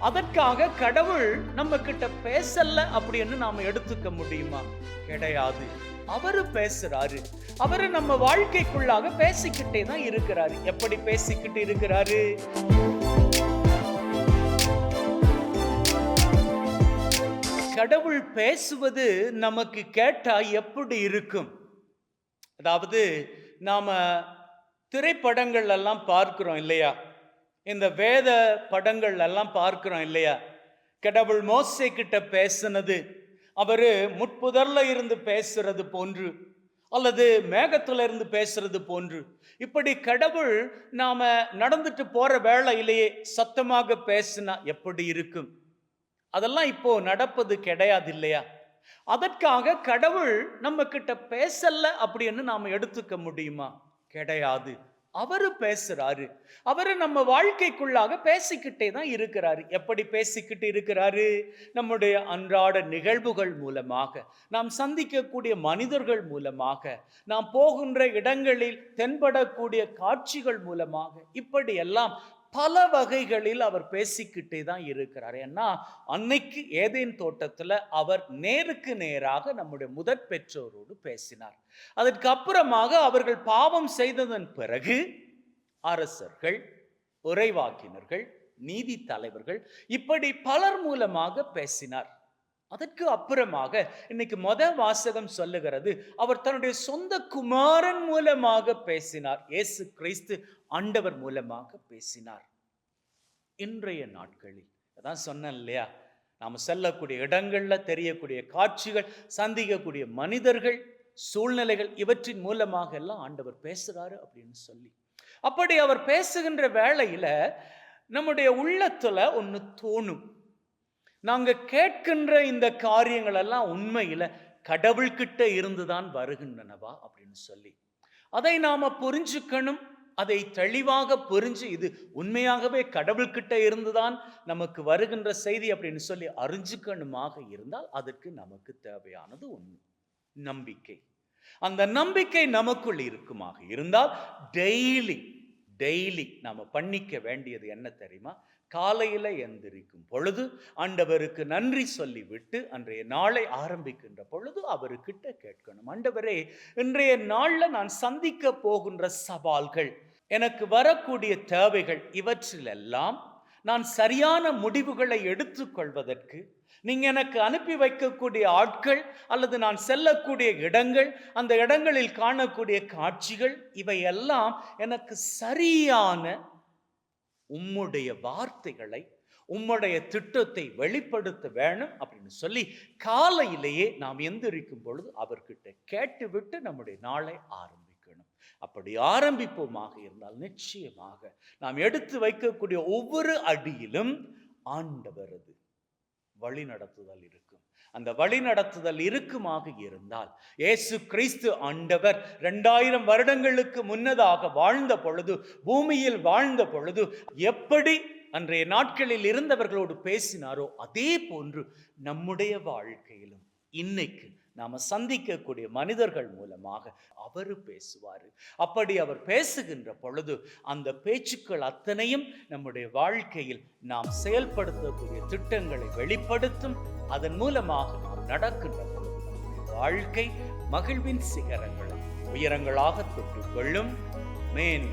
அதற்காக கடவுள் நம்ம கிட்ட பேசல அப்படின்னு நாம எடுத்துக்க முடியுமா? கிடையாது. அவரு பேசுறாரு. அவரு நம்ம வாழ்க்கைக்குள்ளாக பேசிக்கிட்டே தான் இருக்கிறாரு. எப்படி பேசிக்கிட்டு இருக்கிறாரு? கடவுள் பேசுவது நமக்கு கேட்டா எப்படி இருக்கும்? அதாவது நாம திரைப்படங்கள் எல்லாம் பார்க்கிறோம் இல்லையா? இந்த வேத படங்கள் எல்லாம் பார்க்கிறோம் இல்லையா? கடவுள் மோசை கிட்ட பேசினது அவர் முட்புதர்ல இருந்து பேசுறது போன்று அல்லது மேகத்துல இருந்து பேசுறது போன்று. இப்படி கடவுள் நாம நடந்துட்டு போற வேளையிலேயே சத்தமாக பேசினா எப்படி இருக்கும்? அதெல்லாம் இப்போ நடப்பது கிடையாது இல்லையா? அதற்காக கடவுள் நம்ம கிட்ட பேசல அப்படின்னு நாம் எடுத்துக்க முடியுமா? கிடையாது. அவரு பேசுறாரு. அவரு நம்ம வாழ்க்கைக்குள்ளாக பேசிக்கிட்டே தான் இருக்கிறாரு. எப்படி பேசிக்கிட்டு இருக்கிறாரு? நம்முடைய அன்றாட நிகழ்வுகள் மூலமாக நாம் சந்திக்கக்கூடிய மனிதர்கள் மூலமாக நாம் போகின்ற இடங்களில் தென்படக்கூடிய காட்சிகள் மூலமாக இப்படியெல்லாம் பல வகைகளில் அவர் பேசிக்கிட்டே தான் இருக்கிறார். ஏன்னா அன்னைக்கு ஏதேன் தோட்டத்தில் அவர் நேருக்கு நேராக நம்முடைய முதற் பெற்றோரோடு பேசினார். அதற்கு அப்புறமாக அவர்கள் பாவம் செய்ததன் பிறகு அரசர்கள் உறைவாக்கினர்கள் நீதி தலைவர்கள் இப்படி பலர் மூலமாக பேசினார். அதற்கு அப்புறமாக இன்னைக்கு மொத வாசகம் சொல்லுகிறது அவர் தன்னுடைய சொந்த குமாரன் மூலமாக பேசினார். இயேசு கிறிஸ்து ஆண்டவர் மூலமாக பேசினார். இன்றைய நாட்களில் அதான் சொன்னேன் இல்லையா? நாம் செல்லக்கூடிய இடங்களில் தெரியக்கூடிய காட்சிகள் சந்திக்கக்கூடிய மனிதர்கள் சூழ்நிலைகள் இவற்றின் மூலமாக எல்லாம் ஆண்டவர் பேசுகிறாரு அப்படின்னு சொல்லி. அப்படி அவர் பேசுகின்ற வேளையில் நம்முடைய உள்ளத்துல ஒன்று தோணும். நாங்கள் கேட்கின்ற இந்த காரியங்கள் எல்லாம் உண்மையில் கடவுள்கிட்ட இருந்துதான் வருகின்றனவா அப்படின்னு சொல்லி. அதை நாம் புரிஞ்சுக்கணும். அதை தெளிவாக புரிஞ்சு இது உண்மையாகவே கடவுள்கிட்ட இருந்துதான் நமக்கு வருகின்ற செய்தி அப்படின்னு சொல்லி அறிஞ்சுக்கணுமாக இருந்தால் அதற்கு நமக்கு தேவையானது ஒன்று நம்பிக்கை. அந்த நம்பிக்கை நமக்குள் இருக்குமாக இருந்தால் டெய்லி டெய்லி நாம் பண்ணிக்க வேண்டியது என்ன தெரியுமா? காலையில் எந்திரிக்கும் பொழுது ஆண்டவருக்கு நன்றி சொல்லிவிட்டு அன்றைய நாளை ஆரம்பிக்கின்ற பொழுது அவர்கிட்ட கேட்கணும். ஆண்டவரே இன்றைய நாளில் நான் சந்திக்க போகின்ற சவால்கள் எனக்கு வரக்கூடிய தேவைகள் இவற்றிலெல்லாம் நான் சரியான முடிவுகளை எடுத்துக்கொள்வதற்கு நீங்க எனக்கு அனுப்பி வைக்கக்கூடிய ஆட்கள் அல்லது நான் செல்லக்கூடிய இடங்கள் அந்த இடங்களில் காணக்கூடிய காட்சிகள் இவையெல்லாம் எனக்கு சரியான உம்முடைய வார்த்தைகளை உம்முடைய திட்டத்தை வெளிப்படுத்த வேணும் அப்படின்னு சொல்லி காலையிலேயே நாம் எந்திரிக்கும் பொழுது அவர்கிட்ட கேட்டுவிட்டு நம்முடைய நாளை ஆரம்பி அப்படி ஆரம்பிப்போமாக இருந்தால் நிச்சயமாக நாம் எடுத்து வைக்கக்கூடிய ஒவ்வொரு அடியிலும் ஆண்டவரது வழி நடத்துதல் இருக்கும். அந்த வழி நடத்துதல் இருக்குமாக இருந்தால் இயேசு கிறிஸ்து ஆண்டவர் ரெண்டாயிரம் வருடங்களுக்கு முன்னதாக வாழ்ந்த பொழுது பூமியில் வாழ்ந்த பொழுது எப்படி அன்றைய நாட்களில் இருந்தவர்களோடு பேசினாரோ அதே போன்று நம்முடைய வாழ்க்கையிலும் இன்னைக்கு நாம் சந்திக்கக்கூடிய மனிதர்கள் மூலமாக அவர் பேசுவார். அப்படி அவர் பேசுகின்ற பொழுது அந்த பேச்சுக்கள் அத்தனையும் நம்முடைய வாழ்க்கையில் நாம் செயல்படுத்தக்கூடிய திட்டங்களை வெளிப்படுத்தும். அதன் மூலமாக நாம் நடக்கின்ற பொழுது நம்முடைய வாழ்க்கை மகிழ்வின் சிகரங்களை உயரங்களாக தொட்டுக்கொள்ளும். மேன்